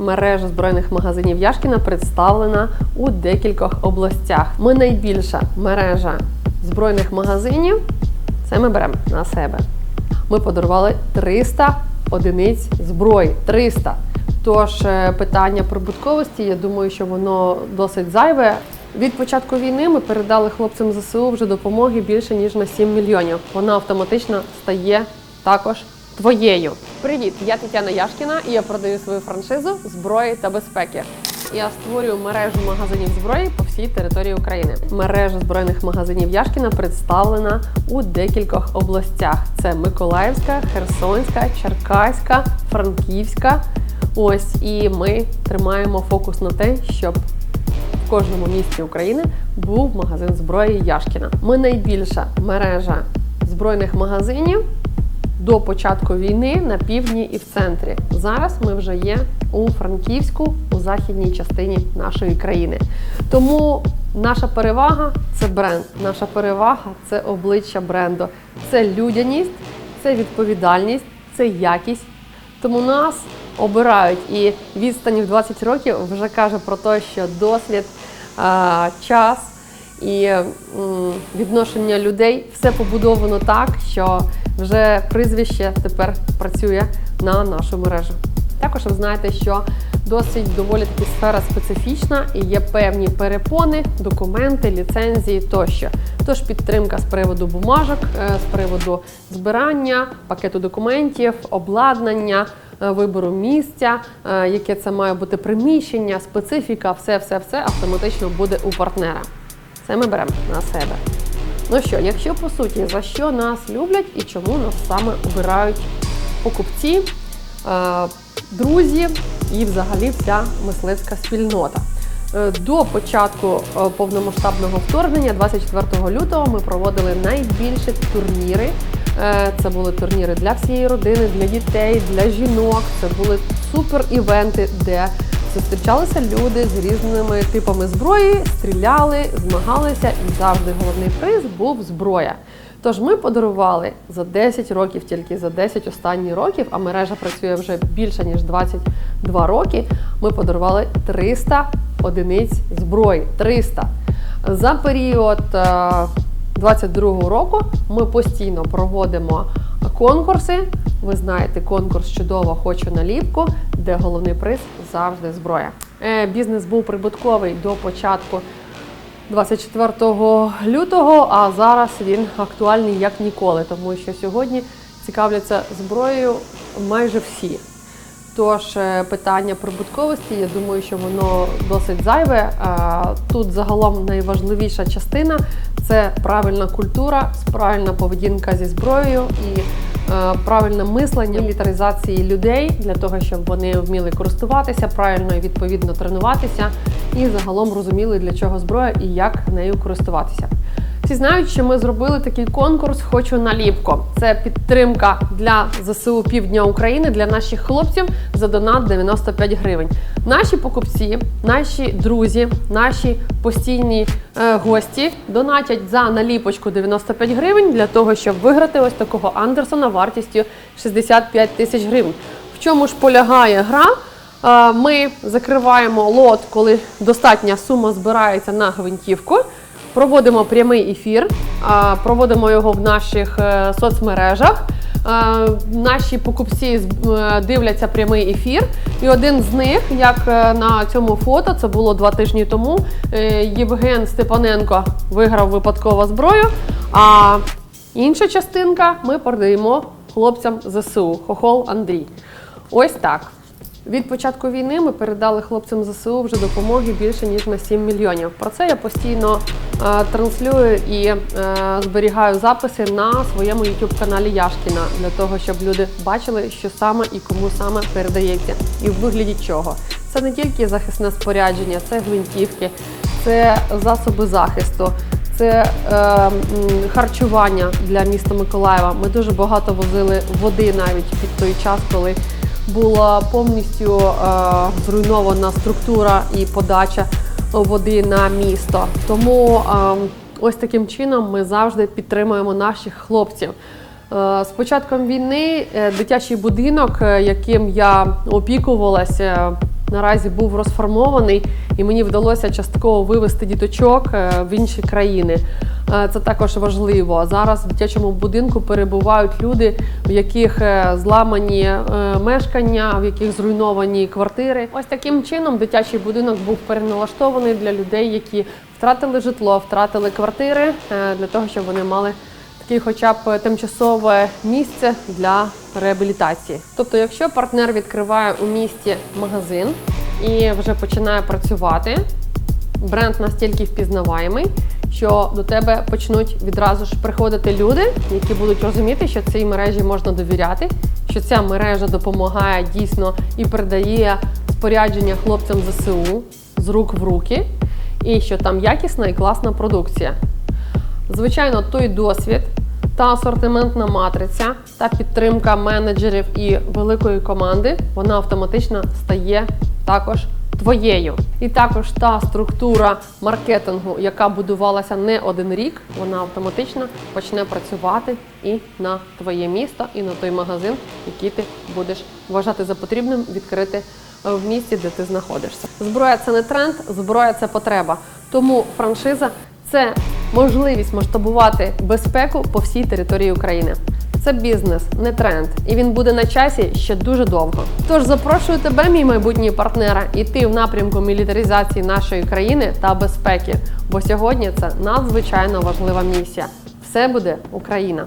мережа збройних магазинів Яшкіна представлена у декількох областях. Ми найбільша мережа збройних магазинів. Це ми беремо на себе. Ми подарували 300 одиниць зброї. 300. Тож е, питання прибутковості, я думаю, що воно досить зайве. Від початку війни ми передали хлопцям ЗСУ вже допомоги більше ніж на 7 мільйонів. Вона автоматично стає також твоєю. Привіт, я Тетяна Яшкіна і я продаю свою франшизу зброї та безпеки. Я створюю мережу магазинів зброї по всій території України. Мережа збройних магазинів Яшкіна представлена у декількох областях: це Миколаївська, Херсонська, Черкаська, Франківська. Ось і ми тримаємо фокус на те, щоб в кожному місті України був магазин зброї Яшкіна. Ми найбільша мережа збройних магазинів до початку війни на півдні і в центрі. Зараз ми вже є у Франківську, у західній частині нашої країни. Тому наша перевага це бренд. Наша перевага це обличчя бренду, це людяність, це відповідальність, це якість. Тому нас обирають і відстань в 20 років вже каже про те, що досвід, час і відношення людей все побудовано так, що вже прізвище тепер працює на нашу мережу. Також ви знаєте, що досить доволі таки сфера специфічна і є певні перепони, документи, ліцензії тощо. Тож підтримка з приводу бумажок, е, з приводу збирання, пакету документів, обладнання, е, вибору місця, е, яке це має бути приміщення, специфіка, все, все, все автоматично буде у партнера. Це ми беремо на себе. Ну що, якщо по суті, за що нас люблять і чому нас саме обирають покупці, е, друзі і взагалі вся мисливська спільнота. Е, До початку е, повномасштабного вторгнення, 24 лютого, ми проводили найбільші турніри. Це були турніри для всієї родини, для дітей, для жінок. Це були супер-івенти, де зустрічалися люди з різними типами зброї, стріляли, змагалися, і завжди головний приз був зброя. Тож ми подарували за 10 років, тільки за 10 останніх років, а мережа працює вже більше ніж 22 роки. Ми подарували 300 одиниць зброї. 300. За період е, 22 року ми постійно проводимо конкурси. Ви знаєте, конкурс чудово хочу наліпку, де головний приз завжди зброя. Е, Бізнес був прибутковий до початку 24 лютого, а зараз він актуальний як ніколи, тому що сьогодні цікавляться зброєю майже всі. Тож е, питання прибутковості, я думаю, що воно досить зайве. Тут загалом найважливіша частина це правильна культура, правильна поведінка зі зброєю і е, правильне мислення мілітаризації людей для того, щоб вони вміли користуватися правильно і відповідно тренуватися, і загалом розуміли, для чого зброя і як нею користуватися. Всі знають, що ми зробили такий конкурс Хочу наліпко. Це підтримка для ЗСУ Півдня України для наших хлопців за донат 95 гривень. Наші покупці, наші друзі, наші постійні е, гості донатять за наліпочку 95 гривень для того, щоб виграти ось такого Андерсона вартістю 65 тисяч гривень. В чому ж полягає гра? Е, Ми закриваємо лот, коли достатня сума збирається на гвинтівку. Проводимо прямий ефір, проводимо його в наших е, соцмережах. Наші покупці е, дивляться прямий ефір, і один з них, як е, на цьому фото, це було два тижні тому. Євген Степаненко виграв випадково зброю. А інша частинка ми передаємо хлопцям ЗСУ Хохол Андрій. Ось так. Від початку війни ми передали хлопцям ЗСУ вже допомоги більше ніж на 7 мільйонів. Про це я постійно е, транслюю і е, зберігаю записи на своєму youtube каналі Яшкіна для того, щоб люди бачили, що саме і кому саме передається, і в вигляді чого. Це не тільки захисне спорядження, це гвинтівки, це засоби захисту. Це е, харчування для міста Миколаєва. Ми дуже багато возили води навіть під той час, коли була повністю е, зруйнована структура і подача води на місто. Тому е, ось таким чином ми завжди підтримуємо наших хлопців. Е, З початком війни дитячий будинок, яким я опікувалася, наразі був розформований, і мені вдалося частково вивести діточок е, в інші країни. Е, Це також важливо. Зараз в дитячому будинку перебувають люди, в яких е, зламані мешкання, в яких зруйновані квартири. Ось таким чином дитячий будинок був переналаштований для людей, які втратили житло, втратили квартири, для того, щоб вони мали такий, хоча б тимчасове місце для реабілітації. Тобто, якщо партнер відкриває у місті магазин і вже починає працювати, бренд настільки впізнаваємий, що до тебе почнуть відразу ж приходити люди, які будуть розуміти, що цій мережі можна довіряти, що ця мережа допомагає дійсно і передає спорядження хлопцям ЗСУ з рук в руки, і що там якісна і класна продукція. Звичайно, той досвід, та асортиментна матриця, та підтримка менеджерів і великої команди, вона автоматично стає також твоєю. І також та структура маркетингу, яка будувалася не один рік, вона автоматично почне працювати і на твоє місто, і на той магазин, який ти будеш вважати за потрібним відкрити е, в місті, де ти знаходишся. Зброя це не тренд, зброя це потреба. Тому франшиза це можливість масштабувати безпеку по всій території України. Це бізнес, не тренд, і він буде на часі ще дуже довго. Тож запрошую тебе, мій майбутній партнера, іти в напрямку мілітаризації нашої країни та безпеки. Бо сьогодні це надзвичайно важлива місія. Все буде Україна.